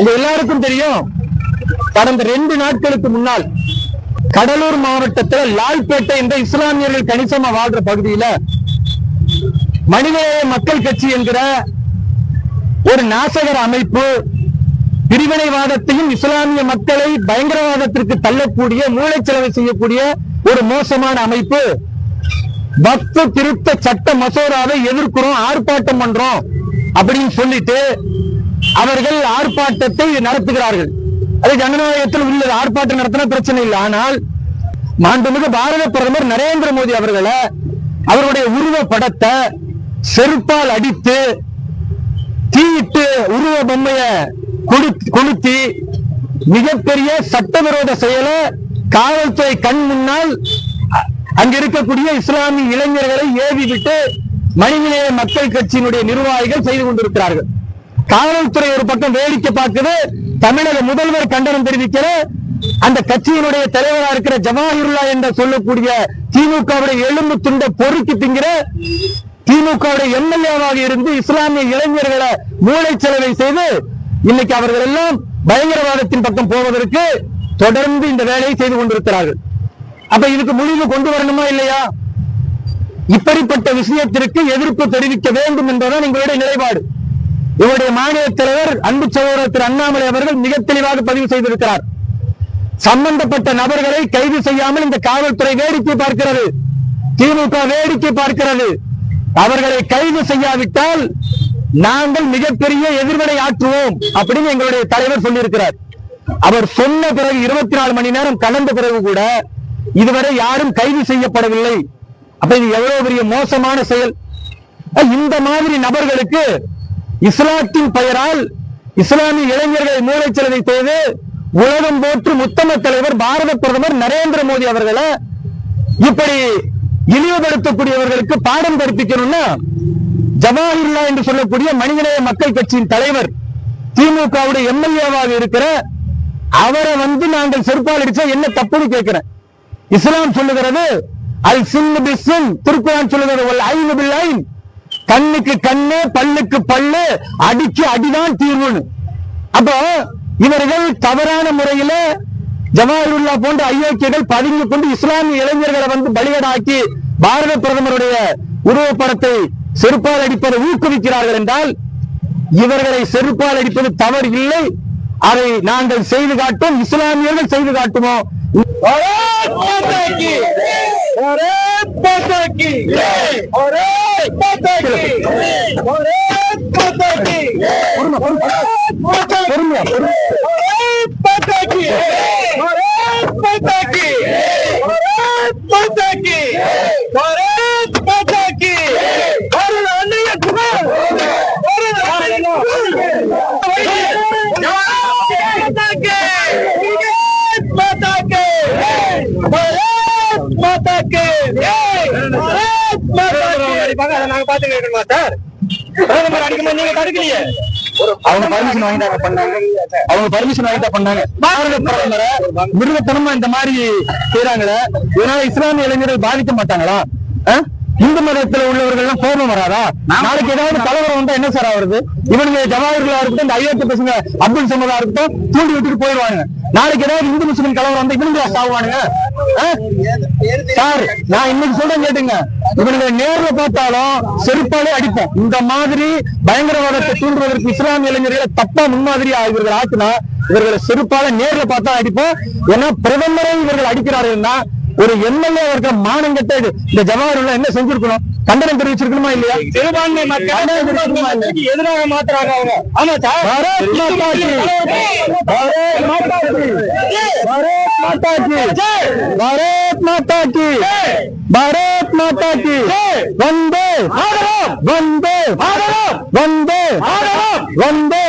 உங்க எல்லாருக்கும் தெரியும் கடந்த ரெண்டு நாட்களுக்கு முன்னால் கடலூர் மாவட்டத்தில் லால்பேட்டை என்ற இஸ்லாமியர்கள் கணிசமா வாழ்ற பகுதியில மனிதநேய மக்கள் கட்சி என்கிற ஒரு நாசகர் அமைப்பு பிரிவினைவாதத்தையும் இஸ்லாமிய மக்களை பயங்கரவாதத்திற்கு தள்ளக்கூடிய மூளைச்சலவை செய்யக்கூடிய ஒரு மோசமான அமைப்பு. பக்த திருத்த சட்ட மசோதாவை எதிர்க்கிறோம் ஆர்ப்பாட்டம் பண்றோம் அப்படின்னு சொல்லிட்டு அவர்கள் ஆர்ப்பாட்டத்தை நடத்துகிறார்கள். அது ஜனநாயகத்தில் உள்ளது ஆர்ப்பாட்டம் நடத்தின பிரச்சனை இல்லை. ஆனால் மாண்புமிகு பாரத பிரதமர் நரேந்திர மோடி அவர்களை அவருடைய உருவ படத்தை செருப்பால் அடித்து தீயிட்டு உருவ பொம்மைய கொளுத்தி- கொளுத்தி மிகப்பெரிய சட்டவிரோத செயலை காவல்துறை கண் முன்னால் அ- அங்க இருக்கக்கூடிய இஸ்லாமிய இளைஞர்களை ஏவி விட்டு மனிதநேய மக்கள் கட்சியினுடைய நிர்வாகிகள் செய்து கொண்டிருக்கிறார்கள். காவல்துறை ஒரு பக்கம் வேடிக்கை பார்க்குது தமிழக முதல்வர் கண்டனம் தெரிவிக்கிற அந்த கட்சியினுடைய தலைவரா இருக்கிற ஜவாஹிருல்லா என்று சொல்லக்கூடிய திமுகவுடைய எலும்பு துண்டை பொறுக்கி திங்கிற திமுகவுடைய எம்எல்ஏவாக இருந்து இஸ்லாமிய இளைஞர்களை செலவை செய்து இன்னைக்கு அவர்கள் எல்லாம் பயங்கரவாதத்தின் பக்கம் போவதற்கு தொடர்ந்து இந்த வேலையை செய்து கொண்டிருக்கிறார்கள். அப்ப இதுக்கு முடிவு கொண்டு வரணுமா இல்லையா? இப்படிப்பட்ட விஷயத்திற்கு எதிர்ப்பு தெரிவிக்க வேண்டும் என்பதுதான் எங்களுடைய நிலைப்பாடு. இவருடைய மாநில தலைவர் அன்பு சகோதரர் திரு அண்ணாமலை அவர்கள் மிக தெளிவாக பதிவு செய்திருக்கிறார். சம்பந்தப்பட்ட நபர்களை கைது செய்யாமல் இந்த காவல்துறை வேடிக்கை பார்க்கிறது. திமுக வேடிக்கை பார்க்கிறது. அவர்களை கைது செய்யாவிட்டால் நாங்கள் மிகப்பெரிய எதிர்வினை ஆற்றுவோம் அப்படின்னு எங்களுடைய தலைவர் சொல்லியிருக்கிறார். அவர் சொன்ன பிறகு இருபத்தி நாலு மணி நேரம் கடந்த பிறகு கூட இதுவரை யாரும் கைது செய்யப்படவில்லை. அப்ப இது எவ்வளவு பெரிய மோசமான செயல்? இந்த மாதிரி நபர்களுக்கு இஸ்லாத்தின் பெயரால் இஸ்லாமிய இளைஞர்களை மூளைச்சலவை செய்து உலகம் போற்று முத்தம தலைவர் பாரத பிரதமர் நரேந்திர மோடி அவர்களை இப்படி இழிவுபடுத்தக்கூடியவர்களுக்கு பாடம் கற்பிக்கணும்னா ஜவஹர்லா என்று சொல்லக்கூடிய மனிதநேய மக்கள் கட்சியின் தலைவர் திமுகவுடைய எம்எல்ஏவாக இருக்கிற அவரை வந்து நாங்கள் செருப்பால் அடிச்சா என்ன தப்புன்னு கேட்கிறேன். இஸ்லாம் சொல்லுகிறது அல் சின் பி திருக்குறான் சொல்லுகிறது ஐநு பில் ஐன். கண்ணுக்கு கண்ணு பல்லுக்கு பல்லு அடிக்கு அடிதான் தீர்வுன்னு. அப்போ இவர்கள் தவறான முறையில ஜவாஹருல்லா போன்ற அயோக்கியர்கள் பதுங்கி கொண்டு இஸ்லாமிய இளைஞர்களை வந்து பலியடாக்கி பாரத பிரதமருடைய உருவப்படத்தை செருப்பால் அடிப்பதை ஊக்குவிக்கிறார்கள் என்றால் இவர்களை செருப்பால் அடிப்பது தவறு இல்லை அதை நாங்கள் செய்து காட்டும் இஸ்லாமியர்கள் செய்து காட்டுவோம் ஒரே ಪಟಾಕಿ அடிப்பாங்க, அதை நாங்க பார்த்து கேட்கணுமா சார் பிரதமர் அடிக்கும்போது நீங்க தடுக்கலையே. அவங்க பர்மிஷன் வாங்கிட்டாங்க பண்ணாங்க. அவங்க பர்மிஷன் வாங்கிட்டா பண்ணாங்க. பாரத பிரதமரை மிருகத்தனமா இந்த மாதிரி செய்யறாங்களே இதனால இஸ்லாமிய இளைஞர்கள் பாதிக்க மாட்டாங்களா? இந்து மதத்துல உள்ளவர்கள் எல்லாம் கோபம் வராதா? நாளைக்கு ஏதாவது கலவரம் வந்தா என்ன சார் ஆகுறது? இவனுங்க ஜவாஹர்லா இருக்கட்டும் இந்த ஐயத்து பசங்க அப்துல் சமதா இருக்கட்டும் தூண்டி விட்டுட்டு போயிடுவாங்க நாளைக்கு ஏதாவது இந்து முஸ்லிம் கலவரம் வந்தா இவனுங்க சாவுவானுங்க. சார் நான் இன்னைக்கு சொல்றேன் கேட்டுங்க. இவனுங்க நேர்ல பார்த்தாலும் செருப்பாலே அடிப்போம். இந்த மாதிரி பயங்கரவாதத்தை தூண்டுவதற்கு இஸ்லாமிய இளைஞர்களை தப்பா முன்மாதிரி இவர்கள் ஆக்குனா இவர்களை செருப்பால நேர்ல பார்த்தா அடிப்போம். ஏன்னா பிரதமரை இவர்கள் அடிக்கிறார்கள்னா ஒரு எம்எல்ஏ இருக்க மானம் கெட்ட இந்த ஜவஹர்லா என்ன செஞ்சிருக்கணும்? கண்டனம் தெரிவிச்சிருக்கணுமா இல்லையா? சிறுபான்மை மக்கள் எதிராக மாத்துறாங்க அவங்க. ஆமா சார் பாரத் மாதா கி பாரத் மாதா கி பாரத் மாதா கி பாரத் மாதா கி பாரத் மாதா கி வந்தே. வந்தே. வந்தே. வந்தே. வந்தே